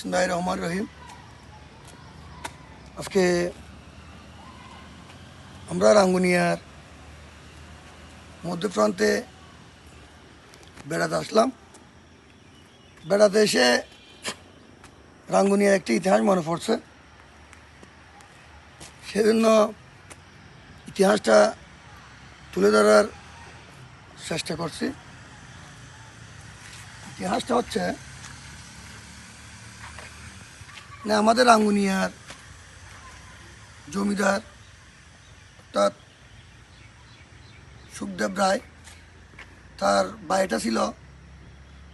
বিসমুল্লাহ রহমান রহিম। আজকে আমরা রাঙ্গুনিয়ার মধ্যপ্রান্তে বেড়াতে আসলাম। বেড়াতে এসে রাঙ্গুনিয়ার একটি ইতিহাস মনে পড়ছে। সেজন্য ইতিহাসটা তুলে ধরার চেষ্টা করছি। ইতিহাসটা হচ্ছে না, আমাদের আঙ্গুনিয়ার জমিদার অর্থাৎ সুখদেব রায়, তার বাড়িটা ছিল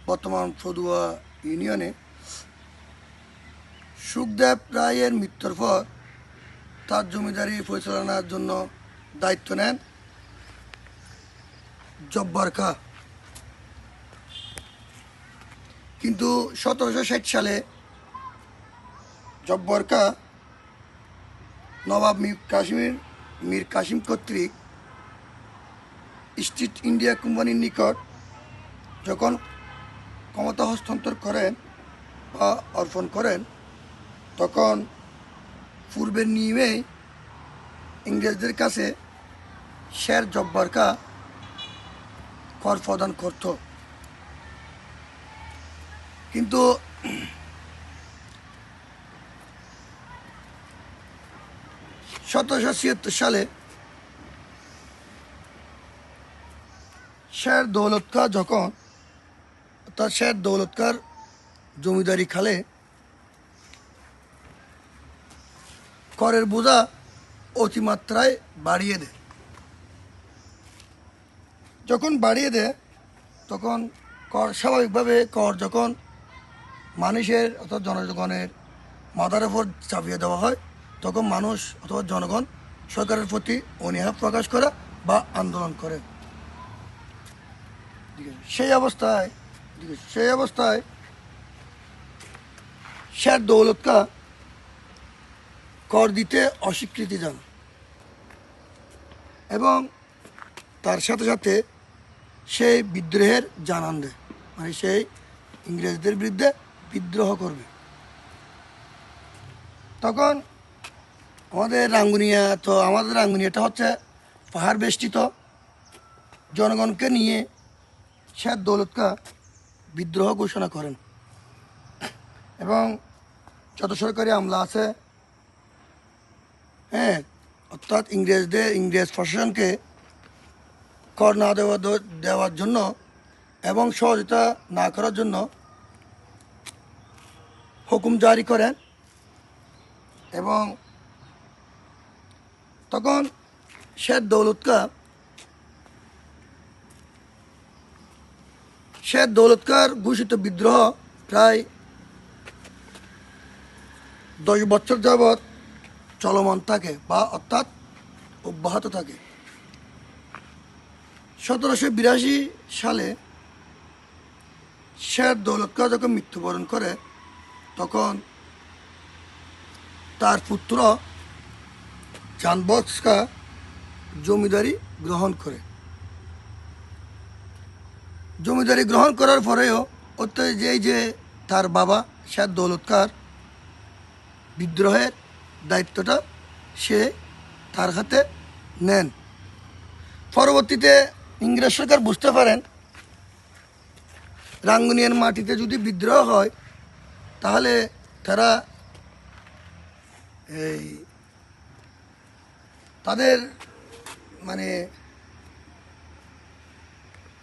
বর্তমান ফদুয়া ইউনিয়নে। সুখদেব রায়ের মৃত্যুর পর তার জমিদারি পরিচালনার জন্য দায়িত্ব নেন জব্বার খা। কিন্তু সতেরোশো ষাট সালে জব্বর খা নবাব মীর কাশ্মীর, মীর কাশিম কর্তৃক ইস্ট ইন্ডিয়া কোম্পানির নিকট যখন ক্ষমতা হস্তান্তর করেন বা অর্পণ করেন, তখন পূর্বের নিয়মে ইংরেজদের কাছে শের জব্বারকা কর প্রদান করত। কিন্তু সতেরোশো ছিয়াত্তর সালে শের দৌলত খা যখন, অর্থাৎ শের দৌলত খার জমিদারি খালে করের বোঝা অতিমাত্রায় বাড়িয়ে দেয়। যখন বাড়িয়ে দেয়, তখন কর, স্বাভাবিকভাবে কর যখন মানুষের, অর্থাৎ জনগণের মাথার ওপর চাপিয়ে দেওয়া হয় তখন মানুষ অথবা জনগণ সরকারের প্রতি অনীহা প্রকাশ করে বা আন্দোলন করে। সেই অবস্থায় সেই অবস্থায় শের দৌলতকা কর দিতে অস্বীকৃতি জানায় এবং তার সাথে সাথে সেই বিদ্রোহের জানান দেয় মানে সেই ইংরেজদের বিরুদ্ধে বিদ্রোহ করবে। তখন আমাদের রাঙ্গুনিয়া, তো আমাদের রাঙ্গুনিয়াটা হচ্ছে পাহাড় বেষ্টিত। জনগণকে নিয়ে শের দৌলতকা বিদ্রোহ ঘোষণা করেন। এবং যত সরকারি আমলা আছে হ্যাঁ অর্থাৎ ইংরেজদের, ইংরেজ প্রশাসনকে কর না দেওয়া, দেওয়ার জন্য এবং সহযোগিতা না করার জন্য হুকুম জারি করেন। এবং তখন শের দৌলত কা, শের দৌলতকার ঘোষিত বিদ্রোহ প্রায় দশ বছর যাবৎ চলমান থাকে বা অর্থাৎ অব্যাহত থাকে। সতেরোশো বিরাশি সালে শের দৌলত খা যখন মৃত্যুবরণ করে, তখন তার পুত্র জানবক্স জমিদারি গ্রহণ করে। জমিদারি গ্রহণ করার পরেও অর্থাৎ যেই যে তার বাবা শের দৌলতকার বিদ্রোহের দায়িত্বটা সে তার হাতে নেন। পরবর্তীতে ইংরেজ সরকার বুঝতে পারেন, রাঙ্গুনিয়ার মাটিতে যদি বিদ্রোহ হয়, তাহলে তারা এই তাদের মানে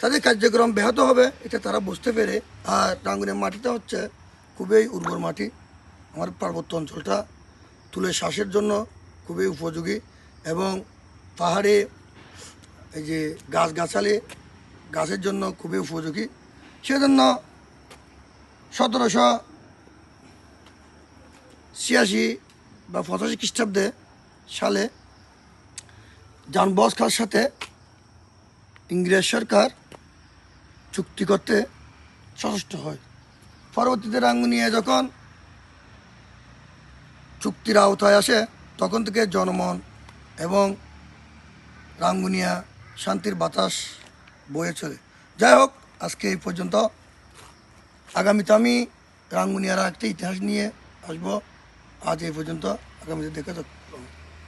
তাদের কার্যক্রম ব্যাহত হবে এটা তারা বুঝতে পেরে। আর রাঙ্গুনিয়ার মাটিটা হচ্ছে খুবই উর্বর মাটি। আমার পার্বত্য অঞ্চলটা তুলে শ্বাসের জন্য খুবই উপযোগী এবং পাহাড়ে এই যে গাছগাছালি গাছের জন্য খুবই উপযোগী। সেজন্য সতেরোশো ছিয়াশি বা পঁচাশি খ্রিস্টাব্দে সালে জানবস খার সাথে ইংরেজ সরকার চুক্তি করতে সচেষ্ট হয়। পরবর্তীতে রাঙ্গুনিয়া যখন চুক্তির আওতায় আসে, তখন থেকে জনমন এবং রাঙ্গুনিয়া শান্তির বাতাস বয়ে চলে। যাই হোক, আজকে এই পর্যন্ত। আগামীতে আমি রাঙ্গুনিয়ারা একটা ইতিহাস নিয়ে আসব। আজ এই পর্যন্ত। আগামীতে দেখে তো